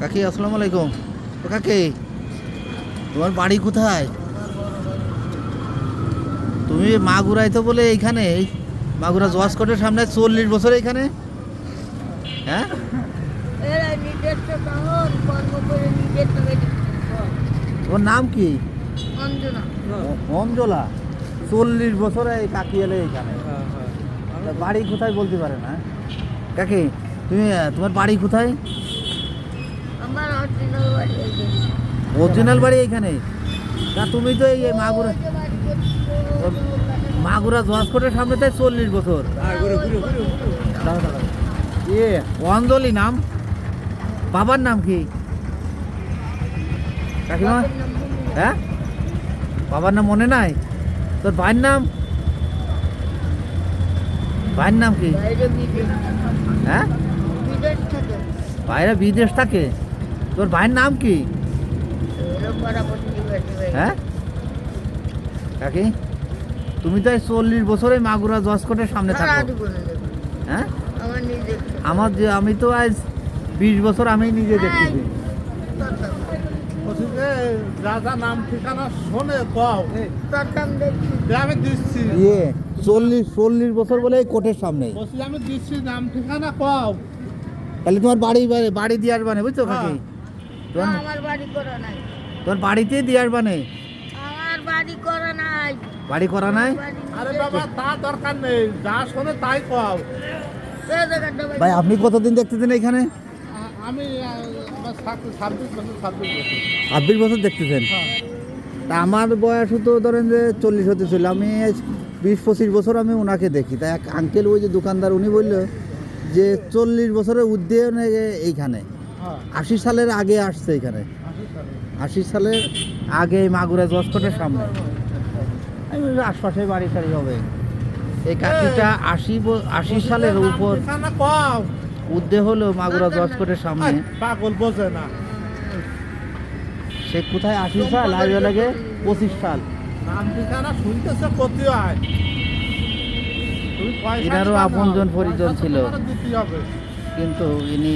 কাকি আসসালামু আলাইকুম। ও কাকি তোমার বাড়ি কোথায়? তুমি মাগুরাই তো বলে এইখানে এই মাগুরা জোয়াসকোটের সামনে চল্লিশ বছর এইখানে? হ্যাঁ? নিজের নামে তোমার নাম কি অঞ্জলা। চল্লিশ বছর এই কাকি এলে এইখানে। বাড়ি কোথায় বলতে পারে না কাকি তুমি তোমার বাড়ি কোথায়? আমার অরিজিনাল বাড়ি এইখানে। অরিজিনাল বাড়ি এইখানে? তা তুমি তো এই মাগুরা মাগুরা জোয়াসকোটের সামনে তাই চল্লিশ বছর। ইয়ে অঞ্জলি নাম? বাবার নাম কি? কাকিমা। হ্যাঁ? বাবার নাম মনে নাই? তোর ভাইয়ের নাম? ভাইয়ের নাম কি? হ্যাঁ? ভাইরা বিদেশ থাকে? তোর ভাইয়ের নাম কি? হয়ে? হ্যাঁ কাকি তুমি তো চল্লিশ বছরে মাগুরা জসকোটের সামনে থাকো। হ্যাঁ? আমার যে আমি তো আজ বিশ বছর আমি নিজে দেখতেছি যা যা নাম ঠিকানা শোনে কও। প্রথম দেখছি। যে আমি দিচ্ছি। ইয়ে চল্লিশ চল্লিশ বছর বলে এই কোর্টের সামনে। দিচ্ছি নাম ঠিকানা কও। তাহলে তোমার বাড়ি বাড়ি- বাড়ি দিয়ে আসবানে বুঝছ কাকি? হ্যাঁ। তোমার না, আমার বাড়ি করা নাই। তোমার বাড়িতেই দিয়ে আসবানে আমার বাড়ি করা নাই। বাড়ি করা নাই? আরে বাবা তা দরকার নেই যা শোনে তাই বাড়ি। ভাই। আপনি কতদিন দেখতেছেন এখানে? আমি ছাব্বিশ বছর দেখতেছেন? হ্যাঁ। তা আমার বয়স তো ধরেন যে চল্লিশ হতে ছিল আমি বিশ পঁচিশ বছর আমি ওনাকে দেখি। তা এক আঙ্কেল ওই যে দোকানদার উনি বলল যে চল্লিশ বছরের উদ্যানে এইখানে। আশি সালের আগে আসছে এখানে। আশি সালের আগে মাগুরা জসকোটের সামনে। আশপাশে বাড়ি টাড়ি হবে। এই কাকিটা আশি আশি সালের উপর উদ্দে হলো মাগুরা জসকোটের সামনে। পাগল বোঝে না। সে কোথায় আশি সাল আজ লাগে পঁচিশ সাল। শুনতেছে হয় এনারও আপনজন পরিজন ছিল। কিন্তু ইনি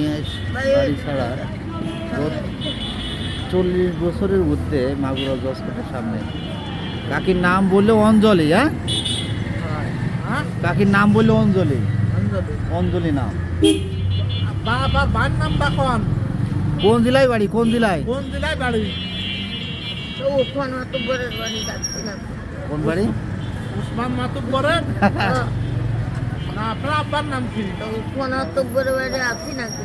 বাড়ি ছাড়া চল্লিশ বছরের ঊর্ধ্বে মাগুরা জসকোটের সামনে। কাকির নাম বললে অঞ্জলি হ্যাঁ? হ্যাঁ? কাকির নাম বললে অঞ্জলি। অঞ্জলি। অঞ্জলি নাম। বাবার বাড়ির নাম কখন কোন জেলায় বাড়ি? কোন জেলায়? কোন জেলায় বাড়ি? কোন বাড়ি? উসমান মাতুব্বরের? আপনার আব্বার নাম কি? তো বড় বড় বাড়ি আছি নাকি?